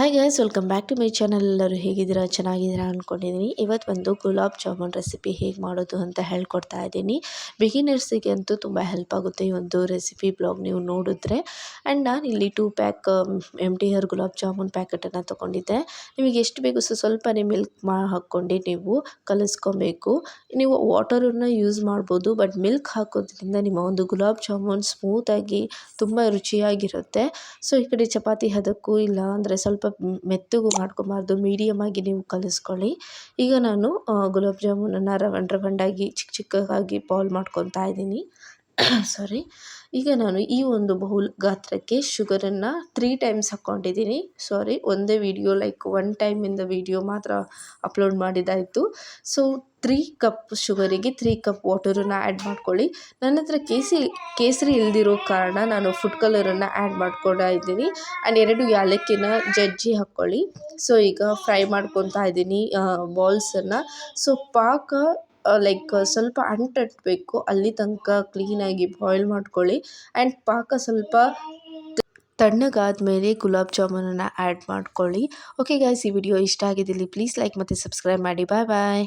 Hi guys welcome back to my channel ಎಲ್ಲರೂ ಹೇಗಿದ್ದೀರಾ? ಚೆನ್ನಾಗಿದ್ದೀರಾ ಅಂದ್ಕೊಂಡಿದ್ದೀನಿ ಇವತ್ತು ಒಂದು ಗುಲಾಬ್ ಜಾಮೂನ್ ರೆಸಿಪಿ ಹೇಗೆ ಮಾಡೋದು ಅಂತ ಹೇಳ್ಕೊಡ್ತಾ ಇದ್ದೀನಿ. ಬಿಗಿನರ್ಸಿಗೆ ಅಂತೂ ತುಂಬ ಹೆಲ್ಪ್ ಆಗುತ್ತೆ ಈ ಒಂದು ರೆಸಿಪಿ ಬ್ಲಾಗ್ ನೀವು ನೋಡಿದ್ರೆ. ಆ್ಯಂಡ್ ನಾನು ಇಲ್ಲಿ two pack M T R gulab jamun ಪ್ಯಾಕೆಟನ್ನು ತೊಗೊಂಡಿದ್ದೆ. ನಿಮಗೆ ಎಷ್ಟು ಬೇಕು ಸೊ, ಸ್ವಲ್ಪನೇ ಮಿಲ್ಕ್ ಮಾ, ಹಾಕ್ಕೊಂಡು ನೀವು ಕಲಿಸ್ಕೊಬೇಕು. ನೀವು ವಾಟರನ್ನು ಯೂಸ್ ಮಾಡ್ಬೋದು ಬಟ್ ಮಿಲ್ಕ್ ಹಾಕೋದ್ರಿಂದ ನಿಮ್ಮ ಒಂದು ಗುಲಾಬ್ ಜಾಮೂನ್ ಸ್ಮೂತಾಗಿ ತುಂಬ ರುಚಿಯಾಗಿರುತ್ತೆ. ಸೊ ಈ ಕಡೆ ಚಪಾತಿ ಹದಕ್ಕೂ ಇಲ್ಲ ಅಂದರೆ ಸ್ವಲ್ಪ ಮೆತ್ತಗೂ ಮಾಡ್ಕೊಬಾರ್ದು ಮೀಡಿಯಮ್ ಆಗಿ ನೀವು ಕಲಿಸ್ಕೊಳ್ಳಿ. ಈಗ ನಾನು ಗುಲಾಬ್ ಜಾಮೂನನ್ನು ರವಂಡ್ ರವಂಡಾಗಿ ಚಿಕ್ಕ ಚಿಕ್ಕದಾಗಿ ಬಾಲ್ ಮಾಡ್ಕೊತಾ ಇದ್ದೀನಿ. ಸಾರಿ ಈಗ ನಾನು ಈ ಒಂದು ಬೌಲ್ ಗಾತ್ರಕ್ಕೆ ಶುಗರನ್ನು ತ್ರೀ ಟೈಮ್ಸ್ ಹಾಕ್ಕೊಂಡಿದ್ದೀನಿ. ಸಾರಿ ಒಂದೇ ವಿಡಿಯೋ ಲೈಕ್ ಒನ್ ಟೈಮಿಂದ ವಿಡಿಯೋ ಮಾತ್ರ ಅಪ್ಲೋಡ್ ಮಾಡಿದ್ದಾಯಿತು. ಸೊ ತ್ರೀ ಕಪ್ ಶುಗರಿಗೆ ತ್ರೀ ಕಪ್ ವಾಟರನ್ನು ಆ್ಯಡ್ ಮಾಡ್ಕೊಳ್ಳಿ. ನನ್ನ ಹತ್ರ ಕೇಸರಿ ಕೇಸರಿ ಇಲ್ದಿರೋ ಕಾರಣ ನಾನು ಫುಡ್ ಕಲರನ್ನು ಆ್ಯಡ್ ಮಾಡ್ಕೊಳ್ತಾ ಇದ್ದೀನಿ. ಆ್ಯಂಡ್ ಎರಡು ಯಾಲಕ್ಕಿನ ಜಜ್ಜಿ ಹಾಕ್ಕೊಳ್ಳಿ. ಸೊ ಈಗ ಫ್ರೈ ಮಾಡ್ಕೊತಾ ಇದ್ದೀನಿ ಬಾಲ್ಸನ್ನು ಸೊ ಪಾಕ ಲೈಕ್ ಸ್ವಲ್ಪ ಅಂಟಟ್ಬೇಕು. ಅಲ್ಲಿ ತನಕ ಕ್ಲೀನಾಗಿ ಬಾಯ್ಲ್ ಮಾಡ್ಕೊಳ್ಳಿ. ಆ್ಯಂಡ್ ಪಾಕ ಸ್ವಲ್ಪ ತಣ್ಣಗಾದ ಮೇಲೆ ಗುಲಾಬ್ ಜಾಮೂನನ್ನು ಆ್ಯಡ್ ಮಾಡ್ಕೊಳ್ಳಿ. ಓಕೆ ಗಾಯ್ಸ್ ಈ ವಿಡಿಯೋ ಇಷ್ಟ ಆಗಿದ್ದಲ್ಲಿ ಪ್ಲೀಸ್ ಲೈಕ್ ಮತ್ತು ಸಬ್ಸ್ಕ್ರೈಬ್ ಮಾಡಿ. ಬಾಯ್ ಬಾಯ್